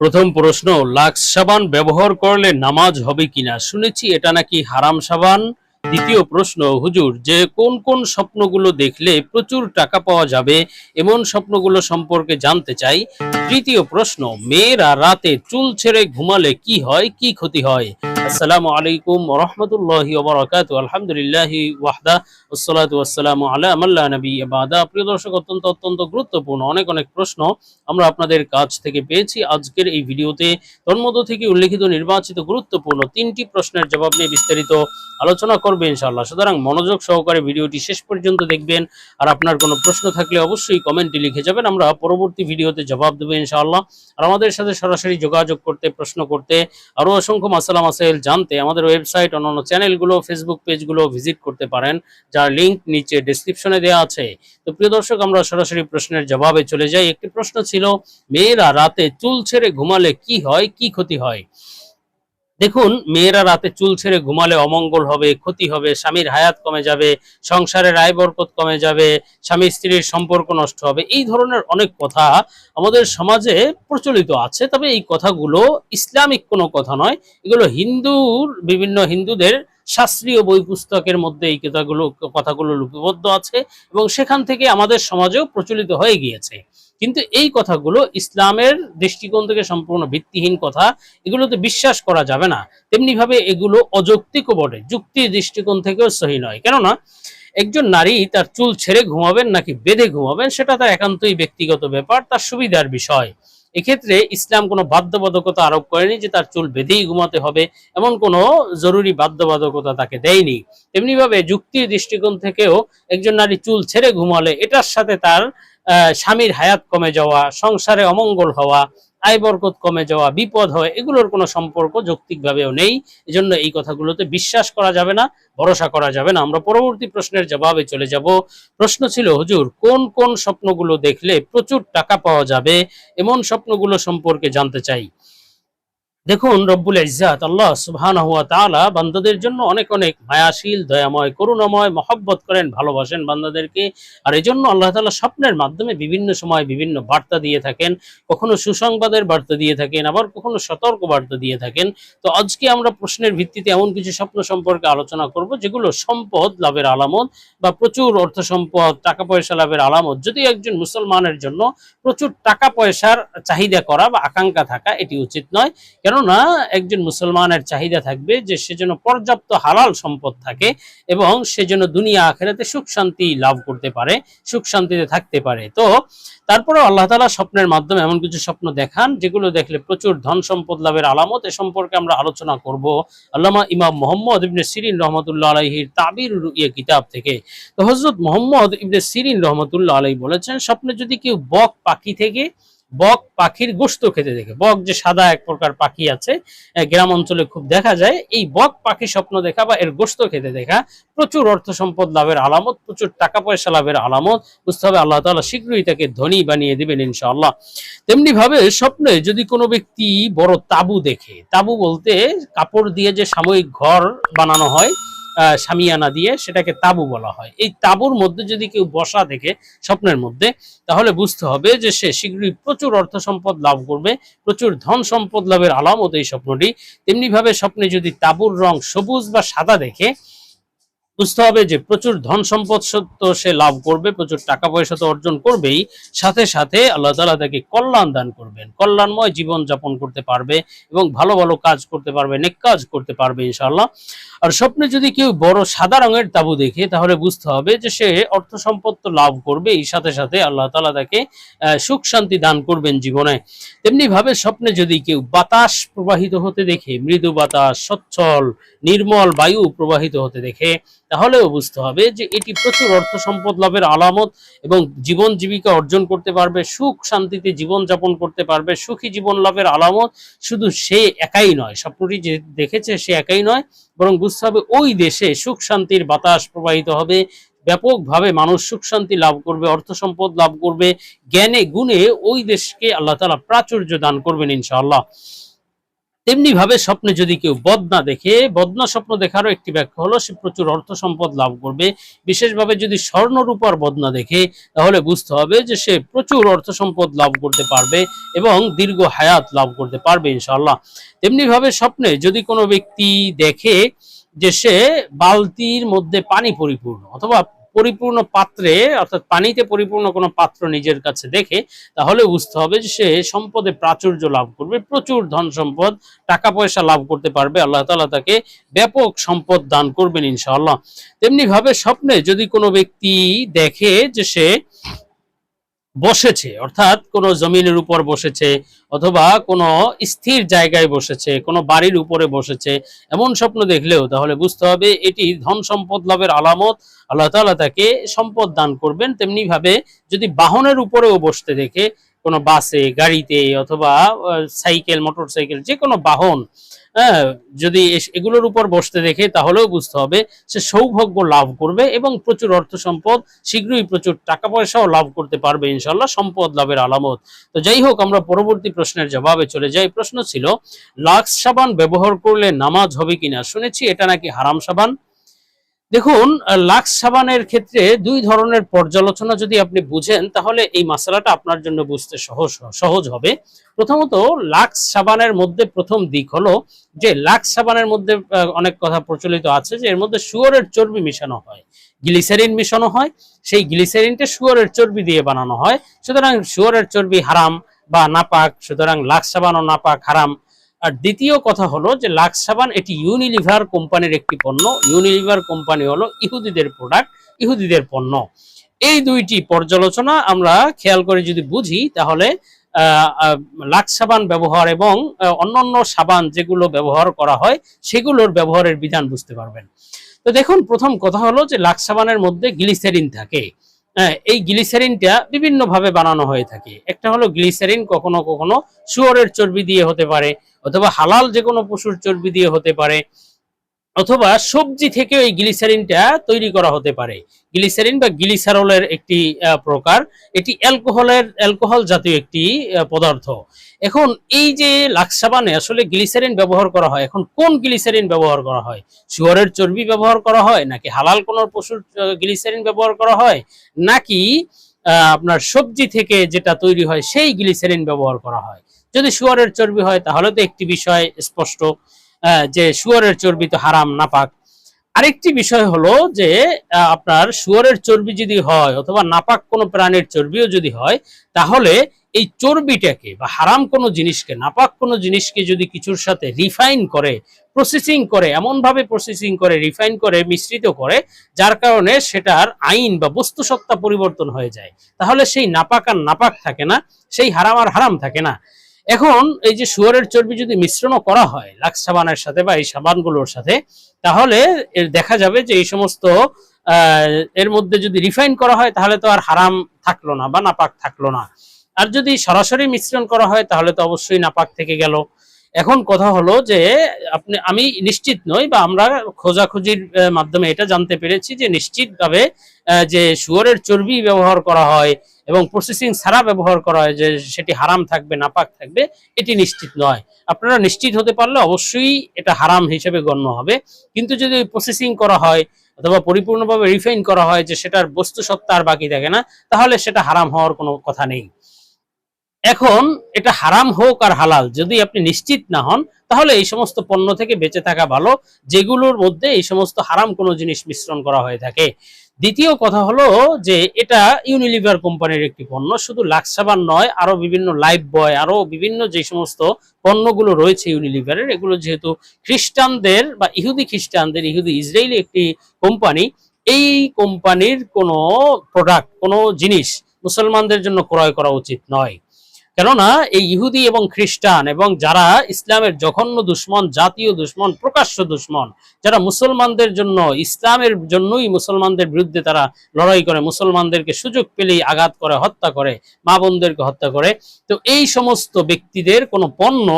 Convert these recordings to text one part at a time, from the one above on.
প্রথম প্রশ্ন, লাক্স সাবান ব্যবহার করলে নামাজ হবে কিনা? শুনেছি এটা নাকি হারাম সাবান। দ্বিতীয় প্রশ্ন, হুজুর, যে কোন কোন স্বপ্নগুলো দেখলে প্রচুর টাকা পাওয়া যাবে এমন স্বপ্নগুলো সম্পর্কে জানতে চাই। তৃতীয় প্রশ্ন, মেয়েরা রাতে চুল ছেড়ে ঘুমালে কি হয়, কি ক্ষতি হয়? আসসালামু আলাইকুম রহমতুল্লাহি ওবরাকাত আলহামদুলিল্লাহি ওয়াহদা ওসসালাতু ওয়াসসালামু আলা আমাল্লা নবী বাদা। প্রিয় দর্শক, অত্যন্ত অত্যন্ত গুরুত্বপূর্ণ অনেক অনেক প্রশ্ন আমরা আপনাদের কাছ থেকে পেয়েছি আজকের এই ভিডিওতে। তন্মধ্য থেকে উল্লেখিত নির্বাচিত গুরুত্বপূর্ণ তিনটি প্রশ্নের জবাব নিয়ে বিস্তারিত আলোচনা করবে ইনশাআল্লাহ। সুতরাং মনোযোগ সহকারে ভিডিওটি শেষ পর্যন্ত দেখবেন। আর আপনার কোনো প্রশ্ন থাকলে অবশ্যই কমেন্টে লিখে যাবেন। আমরা পরবর্তী ভিডিওতে জবাব দেবো ইনশাআল্লাহ। আর আমাদের সাথে সরাসরি যোগাযোগ করতে, প্রশ্ন করতে আরও অসংখ্য মাসালা মাসাইল জানতে আমাদের ওয়েবসাইট অন্যান্য চ্যানেলগুলো ফেসবুক পেজগুলো ভিজিট করতে পারেন, যার লিঙ্ক নিচে ডিসক্রিপশনে দেওয়া আছে। তো প্রিয় দর্শক, আমরা সরাসরি প্রশ্নের জবাবে চলে যাই। একটি প্রশ্ন ছিল, মেয়েরা রাতে চুল ছেড়ে ঘুমালে কি হয়, কি ক্ষতি হয়? দেখুন, মেয়েরা রাতে চুল ছেড়ে ঘুমালে অমঙ্গল হবে, ক্ষতি হবে, স্বামীর হায়াত কমে যাবে, সংসারের আয় বরকত কমে যাবে স্বামী স্ত্রীর সম্পর্ক নষ্ট হবে। এই ধরনের অনেক কথা আমাদের সমাজে প্রচলিত আছে, তবে এই কথাগুলো ইসলামিক কোনো কথা নয়। এগুলো হিন্দুর, বিভিন্ন হিন্দুদের শাস্ত্রীয় বই পুস্তকের মধ্যে এই কথাগুলো কথাগুলো লিপিবদ্ধ আছে এবং সেখান থেকে আমাদের সমাজেও প্রচলিত হয়ে গিয়েছে। কিন্তু এই কথাগুলো ইসলামের দৃষ্টিকোণ থেকে সম্পূর্ণ ভিত্তিহীন কথা, এগুলোতে বিশ্বাস করা যাবে না। তেমনিভাবে এগুলো অযৌক্তিকও বটে, যুক্তির দৃষ্টিকোণ থেকেও সহি নয়। কেননা, একজন নারী তার চুল ছেড়ে ঘুমাবেন নাকি বেঁধে ঘুমাবেন, সেটা তার একান্তই ব্যক্তিগত ব্যাপার, তার সুবিধার বিষয়। এক্ষেত্রে ইসলাম কোনো বাধ্যবাধকতা আরোপ করেনি যে তার চুল বেঁধেই ঘুমাতে হবে, এমন কোনো জরুরি বাধ্যবাধকতা তাকে দেয়নি। তেমনি ভাবে যুক্তির দৃষ্টিকোণ থেকেও একজন নারী চুল ছেড়ে ঘুমালে, এটার সাথে তার স্বামীর হায়াত কমে যাওয়া, সংসারে অমঙ্গল হওয়া আয় বরকত কমে যাওয়া, বিপদ হয়, এগুলোর কোনো সম্পর্ক যৌক্তিকভাবেও নেই। এজন্য এই কথাগুলোতে বিশ্বাস করা যাবে না, ভরসা করা যাবে না। আমরা পরবর্তী প্রশ্নের জবাবে চলে যাব। প্রশ্ন ছিল, হুজুর, কোন কোন স্বপ্নগুলো দেখলে প্রচুর টাকা পাওয়া যাবে? এমন স্বপ্নগুলো সম্পর্কে জানতে চাই। দেখুন, রব্বুল ইজ্জাত, আল্লাহ সুবহানাহু ওয়া তাআলা বান্দাদের জন্য অনেক অনেক মায়াশীল, দয়াময়, করুণাময়, মহব্বত করেন, ভালোবাসেন বান্দাদেরকে। আর এই জন্য আল্লাহ তাআলা স্বপ্নের মাধ্যমে বিভিন্ন সময় বিভিন্ন বার্তা দিয়ে থাকেন। কখনো সুসংবাদের বার্তা দিয়ে থাকেন, আবার কখনো সতর্ক বার্তা দিয়ে থাকেন। তো আজকে আমরা প্রশ্নের ভিত্তিতে এমন কিছু স্বপ্ন সম্পর্কে আলোচনা করব, যেগুলো সম্পদ লাভের আলামত বা প্রচুর অর্থ সম্পদ, টাকা পয়সা লাভের আলামত। যদি একজন মুসলমানের জন্য প্রচুর টাকা পয়সার চাহিদা করা বা আকাঙ্ক্ষা থাকা, এটি উচিত নয়। কেননা একজন মুসলমানের চাহিদা থাকবে যে সে যেন পর্যাপ্ত হালাল সম্পদ থাকে এবং সে যেন দুনিয়া আখেরাতে সুখ শান্তি লাভ করতে পারে, সুখ শান্তিতে থাকতে পারে। তো তারপরে আল্লাহ তাআলা স্বপ্নের মাধ্যমে এমন কিছু স্বপ্ন দেখান, যেগুলো দেখলে প্রচুর ধন সম্পদ লাভের আলামত এ সম্পর্কে আমরা আলোচনা করব। আল্লামা ইমাম মোহাম্মদ ইবনে সিরিন রহমতুল্লাহ আলাইহির তাবির ইয়ে কিতাব থেকে। তো হজরত মোহাম্মদ ইবনে সিরিন রহমতুল্লাহ আলাই বলেছেন, স্বপ্নে যদি কেউ বক পাখি থেকে বক পাখির গোস্ত খেতে দেখে। বক যে সাদা এক প্রকার পাখি আছে গ্রাম অঞ্চলে খুব দেখা যায়, এই বক পাখি স্বপ্ন দেখা বা এর গোস্ত খেতে দেখা, প্রচুর অর্থ সম্পদ লাভের আলামত, প্রচুর টাকা পয়সা লাভের আলামত, বুঝতে হবে আল্লাহ তাআলা শীঘ্রই তাকে ধনী বানিয়ে দেবেন ইনশাআল্লাহ। তেমনি ভাবে স্বপ্নে যদি কোনো ব্যক্তি বড় তাবু দেখে, তাবু বলতে কাপড় দিয়ে যে সাময়িক ঘর বানানো হয় সামিয়ানা দিয়ে সেটাকে তাবু বলা হয়। এই তাবুর মধ্যে যদি কেউ বসা দেখে স্বপ্নের মধ্যে, তাহলে বুঝতে হবে যে সে শীঘ্রই প্রচুর অর্থ সম্পদ লাভ করবে, প্রচুর ধন সম্পদ লাভের আলামত এই স্বপ্নটি। তেমনিভাবে স্বপ্নে যদি তাবুর রং সবুজ বা সাদা দেখে বুঝতে হবে যে প্রচুর ধন সম্পদ তো সে লাভ করবে, প্রচুর টাকা পয়সা তো অর্জন করবেই। সাথে সাথে আল্লাহ তাআলা তাকে কল্যাণ দান করবেন। কল্যাণময় জীবন যাপন করতে পারবে এবং ভালো ভালো কাজ করতে পারবে, নেক কাজ করতে পারবে ইনশাল্লাহ আর স্বপ্নে যদি কেউ বড় সাদা রঙের তাবু দেখে, তাহলে বুঝতে হবে যে সে অর্থ সম্পদ তো লাভ করবে এই সাথে সাথে আল্লাহ তাআলা তাকে সুখ শান্তি দান করবেন জীবনে। তেমনি ভাবে স্বপ্নে যদি কেউ বাতাস প্রবাহিত হতে দেখে, মৃদু বাতাস, সচ্ছল, নির্মল বায়ু প্রবাহিত হতে দেখে তাহলেও বুঝতে হবে যে এটি প্রচুর অর্থ সম্পদ লাভের আলামত এবং জীবন জীবিকা অর্জন করতে পারবে, সুখ শান্তিতে জীবন যাপন করতে পারবে, সুখী জীবন লাভের আলামত। শুধু সে একাই নয়, স্বপ্নটি যে দেখেছে সে একাই নয়, বরং বুঝতে হবে ওই দেশে সুখ শান্তির বাতাস প্রবাহিত হবে। ব্যাপকভাবে মানুষ সুখ শান্তি লাভ করবে, অর্থ সম্পদ লাভ করবে, জ্ঞানে গুণে ওই দেশকে আল্লাহ তালা প্রাচুর্য দান করবেন ইনশাআল্লাহ। তেমনি ভাবে স্বপ্নে যদি কেউ বদনা দেখে বদনা স্বপ্ন দেখারও একটি ব্যাখ্যা হলো, সে প্রচুর অর্থ সম্পদ লাভ করবে। বিশেষভাবে যদি স্বর্ণরূপার বদনা দেখে, তাহলে বুঝতে হবে যে সে প্রচুর অর্থ সম্পদ লাভ করতে পারবে এবং দীর্ঘ হায়াত লাভ করতে ইনশাআল্লাহ। তেমনি ভাবে স্বপ্নে যদি কোনো ব্যক্তি দেখে যে সে বালতির মধ্যে পানি পরিপূর্ণ অথবা পরিপূর্ণ পাত্রে, অর্থাৎ পানিতে পরিপূর্ণ কোনো পাত্র নিজের কাছে দেখে, তাহলে বুঝতে হবে যে সে সম্পদে প্রাচুর্য লাভ করবে, প্রচুর ধন সম্পদ, টাকা পয়সা লাভ করতে পারবে, আল্লাহ তালা তাকে ব্যাপক সম্পদ দান করবেন ইনশাআল্লাহ। তেমনিভাবে স্বপ্নে যদি কোনো ব্যক্তি দেখে যে সে বসেছে, অর্থাৎ কোন জমিনের উপর বসেছে অথবা কোন স্থির জায়গায় বসেছে, কোনো বাড়ির উপরে বসেছে, এমন স্বপ্ন দেখলেও তাহলে বুঝতে হবে এটি ধন সম্পদ লাভের আলামত, আল্লাহ তাআলা তাকে সম্পদ দান করবেন তেমনি ভাবে যদি বাহনের উপরেও বসতে দেখে কোনো বাসে, গাড়িতে অথবা সাইকেল মোটর সাইকেল যে কোনো বাহন হ্যাঁ যদি এগুলোর উপর বসতে দেখে তাহলেও বুঝতে হবে সে সৌভাগ্য লাভ করবে এবং প্রচুর অর্থ সম্পদ, শীঘ্রই প্রচুর টাকা পয়সাও লাভ করতে পারবে ইনশাল্লাহ, সম্পদ লাভের আলামত। তো যাই হোক, আমরা পরবর্তী প্রশ্নের জবাবে চলে যাই। প্রশ্ন ছিল, লাক্স সাবান ব্যবহার করলে নামাজ হবে কিনা? শুনেছি এটা নাকি হারাম সাবান। দেখুন লাক্স সাবানের ক্ষেত্রে দুই ধরনের পর্যালোচনা যদি আপনি বুঝেন, তাহলে এই মশলাটা আপনার জন্য বুঝতে সহজ সহজ হবে। প্রথমত, লাক্স সাবানের মধ্যে প্রথম দিক হলো যে, লাক্স সাবানের মধ্যে অনেক কথা প্রচলিত আছে যে, এর মধ্যে শুয়োরের চর্বি মিশানো হয়। গ্লিসারিন মিশানো হয়। সেই গ্লিসারিনটা শুয়োরের চর্বি দিয়ে বানানো হয়। সুতরাং শুয়োরের চর্বি হারাম বা নাপাক, সুতরাং লাক্স সাবানও নাপাক, হারাম। আর দ্বিতীয় কথা হলো যে লাক্স সাবান এটি ইউনিলিভার কোম্পানির একটি পণ্য। ইউনিলিভার কোম্পানি হলো ইহুদিদের প্রোডাক্ট ইহুদিদের পণ্য। এই দুইটি পর্যালোচনা আমরা খেয়াল করে যদি বুঝি তাহলে লাক্স সাবান ব্যবহার এবং অন্যান্য সাবান যেগুলো ব্যবহার করা হয় সেগুলোর ব্যবহারের বিধান বুঝতে পারবেন। তো দেখুন প্রথম কথা হলো যে লাক্স সাবানের মধ্যে গ্লিসারিন থাকে। হ্যাঁ, এই গ্লিসারিনটা বিভিন্ন ভাবে বানানো হয়ে থাকে। একটা হলো গ্লিসারিন কখনো কখনো শুয়োরের চর্বি দিয়ে হতে পারে অথবা হালাল যে কোনো পশুর চর্বি দিয়ে হতে পারে, অথবা সবজি থেকে এই গ্লিসারিনটা তৈরি করা হতে পারে। গ্লিসারিন বা গ্লিসারলের একটি প্রকার, এটি অ্যালকোহলের, অ্যালকোহল জাতীয় একটি পদার্থ। এখন এই যে লাক্সাবানে আসলে গ্লিসারিন ব্যবহার করা হয়, এখন কোন গ্লিসারিন ব্যবহার করা হয়? শুয়ারের চর্বি ব্যবহার করা হয়, নাকি হালাল কোনো পশুর গ্লিসারিন ব্যবহার করা হয়? নাকি আপনার সবজি থেকে যেটা তৈরি হয়, সেই গ্লিসারিন ব্যবহার করা হয়? যদি শুয়ারের চর্বি হয়, তাহলে তো একটি বিষয় স্পষ্ট যে শুয়ারের চর্বি তো হারাম, নাপাক। আরেকটি বিষয় হলো যে আপনার শুয়ারের চর্বি যদি হয় অথবা নাপাক কোনো প্রাণীর চর্বিও যদি হয়, তাহলে এই চর্বিটাকে বা হারাম কোনো জিনিসকে, নাপাক কোনো জিনিসকে যদি কিছুর সাথে রিফাইন করে, প্রসেসিং করে, এমনভাবে প্রসেসিং করে, রিফাইন করে, মিশ্রিত করে, যার কারণে সেটার আইন বা বস্তু সত্তা পরিবর্তন হয়ে যায়, তাহলে সেই নাপাক আর নাপাক থাকে না, সেই হারাম আর হারাম থাকে না। এখন এই যে শুয়ারের চর্বি যদি মিশ্রণও করা হয়, লাক্স সাবানের সাথে বা এই সাবানগুলোর সাথে, তাহলে এর দেখা যাবে যে এই সমস্ত এর মধ্যে যদি রিফাইন করা হয়, তাহলে তো আর হারাম থাকল না বা নাপাক থাকল না। আর যদি সরাসরি মিশ্রণ করা হয়, তাহলে তো অবশ্যই নাপাক থেকে গেল। এখন কথা হলো যে, আপনি, আমি নিশ্চিত নই বা আমরা খোঁজাখুঁজির মাধ্যমে এটা জানতে পেরেছি যে নিশ্চিতভাবে যে শুয়োরের চর্বি ব্যবহার করা হয় এবং প্রসেসিং ছাড়া ব্যবহার করা হয় যে সেটি হারাম থাকবে, নাপাক থাকবে, এটি নিশ্চিত নয়। আপনারা নিশ্চিত হতে পারলে অবশ্যই এটা হারাম হিসেবে গণ্য হবে। কিন্তু যদি প্রসেসিং করা হয় অথবা পরিপূর্ণভাবে রিফাইন করা হয় যে সেটার বস্তু সত্তা আর বাকি থাকে না, তাহলে সেটা হারাম হওয়ার কোনো কথা নেই। এখন এটা হারাম হোক আর হালাল, যদি আপনি নিশ্চিত না হন, তাহলে এই সমস্ত পণ্য থেকে বেঁচে থাকা ভালো, যেগুলোর মধ্যে এই সমস্ত হারাম কোনো জিনিস মিশ্রণ করা হয়ে থাকে। দ্বিতীয় কথা হলো যে এটা ইউনিলিভার কোম্পানির একটি পণ্য, শুধু লাক্সাবান নয়, আরও বিভিন্ন লাইফ বয় আরও বিভিন্ন যে সমস্ত পণ্যগুলো রয়েছে ইউনিলিভারের এগুলো যেহেতু খ্রিস্টানদের বা ইহুদি খ্রিস্টানদের, ইহুদি ইসরায়েলি একটি কোম্পানি, এই কোম্পানির কোনো প্রোডাক্ট কোনো জিনিস মুসলমানদের জন্য ক্রয় করা উচিত নয়। কেননা এই ইহুদি এবং খ্রিস্টান এবং যারা ইসলামের জঘন্য দুশ্মন, জাতীয় দুশ্মন, প্রকাশ্য দুশ্মন, যারা মুসলমানদের জন্য, ইসলামের জন্যই মুসলমানদের বিরুদ্ধে তারা লড়াই করে, মুসলমানদেরকে সুযোগ পেলেই আঘাত করে, হত্যা করে, মা বোনদেরকে হত্যা করে, তো এই সমস্ত ব্যক্তিদের কোনো পণ্য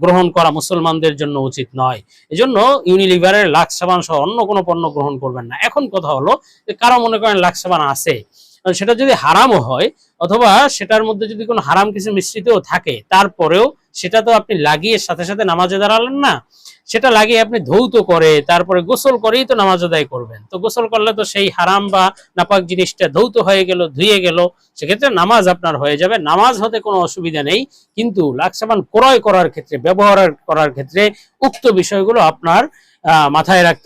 গ্রহণ করা মুসলমানদের জন্য উচিত নয়। এজন্য ইউনিলিভারের লাক্স সাবান সহ অন্য কোনো পণ্য গ্রহণ করবেন না। এখন কথা হলো যে কারও মনে করেন লাক্স সাবান আছে? সেটা যদি হারামও হয়, অথবা সেটার মধ্যে যদি কোনো হারাম কিছু মিশ্রিতও থাকে, তারপরেও সেটা তো আপনি লাগিয়ে সাথে সাথে নামাজে দাঁড়ালেন না। সেটা লাগিয়ে আপনি ধৌত করে, তারপরে গোসল করেই তো নামাজ আদায় করবেন। তো গোসল করলে তো সেই হারাম বা নাপাক জিনিসটা ধৌত হয়ে গেল, ধুয়ে গেল, সেক্ষেত্রে নামাজ আপনার হয়ে যাবে। নামাজ হতে কোনো অসুবিধা নেই, কিন্তু লাক্সাবান ক্রয় করার ক্ষেত্রে, ব্যবহার করার ক্ষেত্রে উক্ত বিষয়গুলো আপনার মাথায় রাখতে